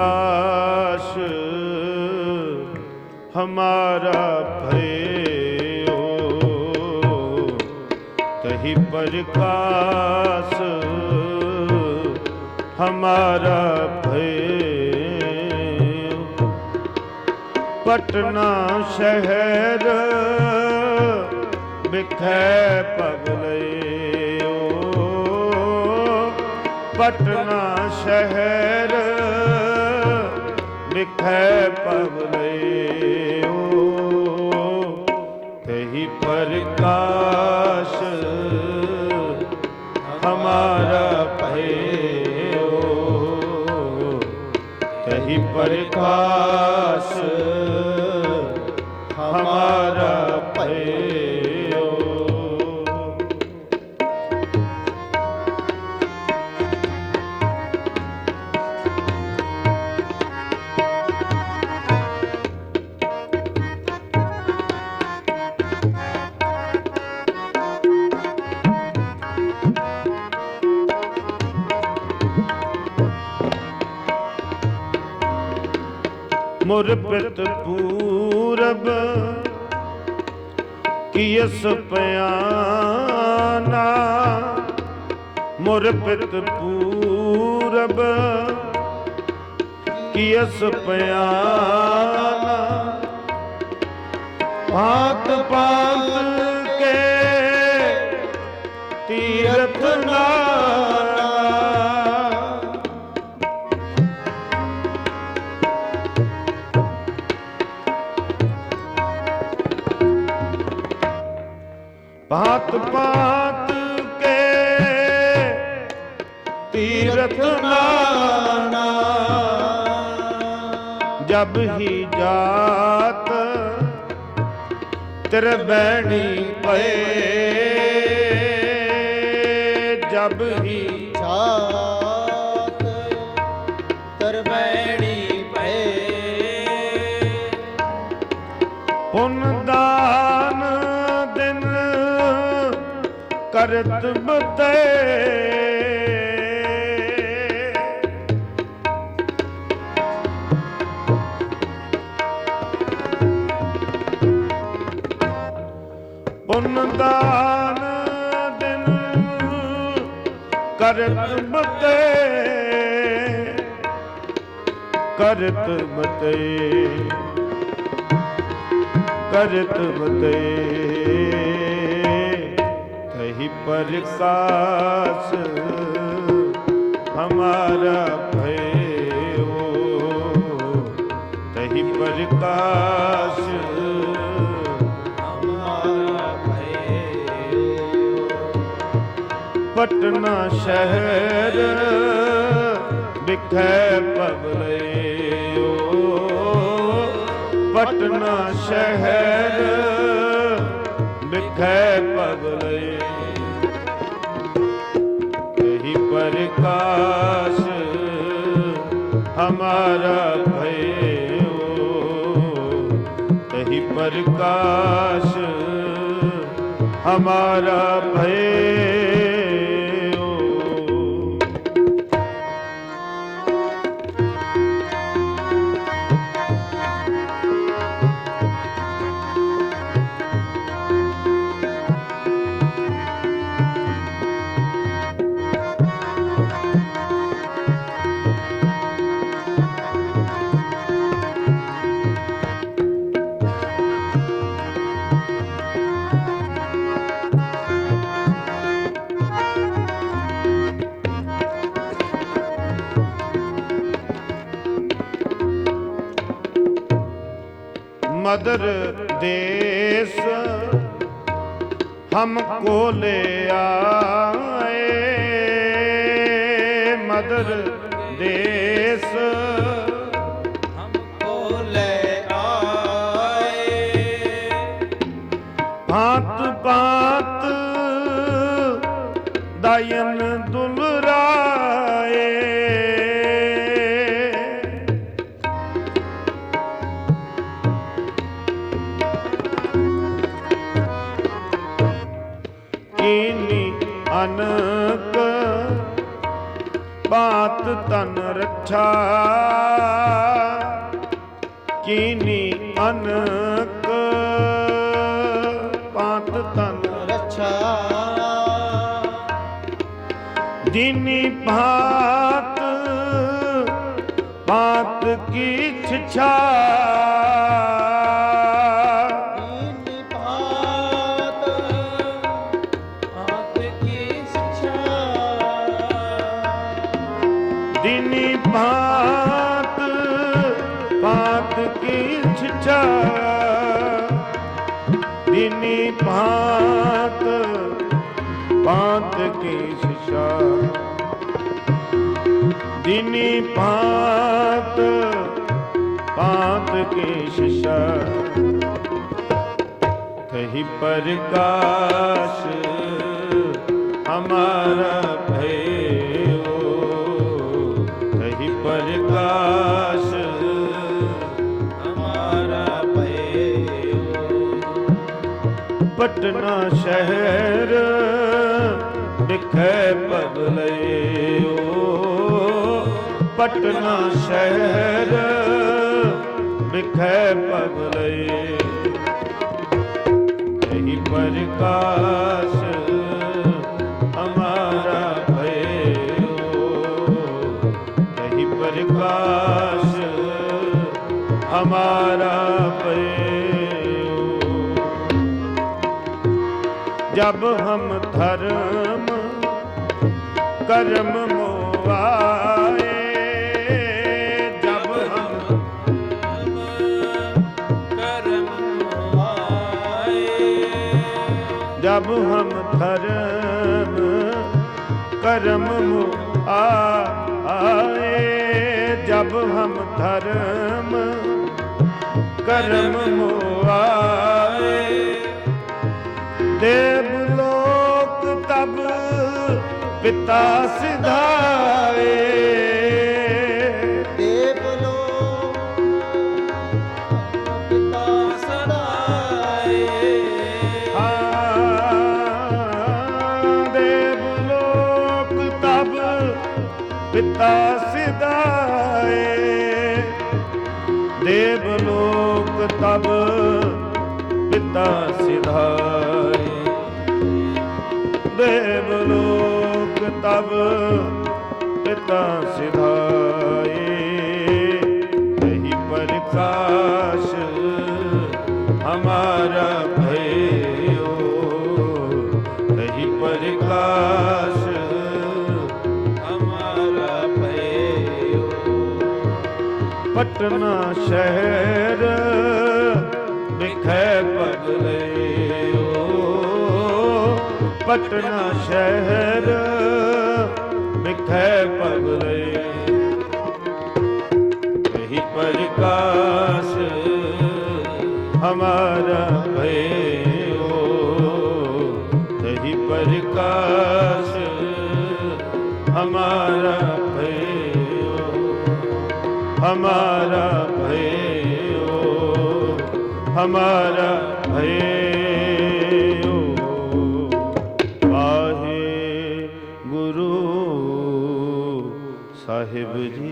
ਆਸ ਹਮਾਰਾ ਭਇਓ ਤਹੀ ਪਰਕਾਸ ਹਮਾਰਾ ਭਇਓ ਪਟਨਾ ਸ਼ਹਿਰ ਬਿਖੈ ਪਗਲੇ ਪਟਨਾ ਸ਼ਹਿਰ ਵਿਖੇ ਪਵਲਿਓ ਤਹੀ ਪ੍ਰਕਾਸ਼ ਹਮਾਰਾ ਭਇਓ ਤਹੀ ਪ੍ਰਕਾਸ਼ ਹਮਾਰਾ ਮੁਰ ਪਿਤ ਪੂਰਬ ਕਿਸ ਪਿਆਨਾ? ਮੁਰ ਪਿਤ ਪੂਰਬ ਕੀਸ ਪਿਆਨਾ? ਭਾਤ ਭਾਤ ਕੇ ਤੀਰਥ ਨਾਨਾ ਤੀਰਥ ਨਾਨਾ ਜਬ ਹੀ ਜਾਤ ਤੇਰੇ ਬੈਣੀ ਪਏ, ਜਬ ਹੀ ਛਾਤ ਤਰਵੈਣੀ ਪਏ। ਪੁੰਨ ਦਾਨ ਦਿਨ ਕਰਤ ਪੁੰਨ ਦਾਨ ਦਿਨ ਕਰਤ ਮਤੇ ਕਰਤ ਮਤੇ ਕਰਤ ਮਤੇ। ਤਹੀ ਪਰਕਾਸ ਹਮਾਰਾ ਭਇਓ। ਤਹੀ ਪਰਕਾਸ पटना शहर बिखै पवलियो पटना शहर बिखै पवलियो यही प्रकाश हमारा भयो यही प्रकाश हमारा भयो ਮਦਰ ਦੇਸ। ਹਮ ਕੋ ਲੈ ਆਏ ਮਦਰ ਦੇਸ। ਹਮ ਕੋ ਲੈ ਆਏ। ਭਾਂਤ ਭਾਂਤ ਦਇਨ ਦੁਲਰਾਏ। ਕੀਨੀ ਅਨਕ ਬਾਤ ਤਨ ਰੱਛਾ ਕੀਨੀ ਅਨਕ ਪਾਤ ਤਨ ਰੱਛਾ ਦੀਨੀ ਭਾਤ ਪਾਤ ਕੀ ਛਛਾ। ਪਾਤ ਕੀ ਛਛਾ ਦੀਨੀ ਕੀ ਛਛਾ ਦੀਨੀ ਭਾਤ ਪਾਤ ਕੀ ਛਛਾ ਕਹੀ ਪ੍ਰਕਾਸ਼ ਹਮਾਰਾ ਪਟਨਾ ਸ਼ਹਿਰ ਦਿਖੈ ਬਦਲਿਓ ਪਟਨਾ ਸ਼ਹਿਰ ਦਿਖੈ ਬਦਲੇ ਕਹੀ ਪ੍ਰਕਾਸ਼ ਹਮਾਰਾ ਭਇਓ। ਕਹੀ ਪ੍ਰਕਾਸ਼ ਹਮਾਰਾ जब हम धर्म कर्म मोवाए जब हम कर्म जब हम धर्म कर्म आए जब हम धर्म कर्म मोआए देव ਦਿੱਤਾ ਸਿਧਾਵੇ। ਪਿਤਾ ਸਿਧਾਏ ਦੇਵ ਲੋਕ ਤਬ ਪਿਤਾ ਸਿਧਾਏ। ਤਬ ਪਿਤਾ ਸਿਧਾਏ। ਕਹੀ ਪ੍ਰਕਾਸ਼ ਹਮਾਰਾ ਭਇਓ। ਕਹੀ ਪ੍ਰਕਾਸ਼ ਹਮਾਰਾ ਭਇਓ। ਪਟਨਾ ਸ਼ਹਿਰ ਵਿਖੇ ਬਦਲਿਓ ਪਟਨਾ ਸ਼ਹਿਰ ਵਿਖੇ ਪਗਲੇ। ਰਹੀ ਪ੍ਰਕਾਸ਼ ਹਮਾਰਾ ਭਇਓ। ਰਹੀ ਪ੍ਰਕਾਸ਼ ਹਮਾਰਾ ਭਇਓ। ਹਮਾਰਾ ਭਇਓ, ਹਮਾਰਾ भये budni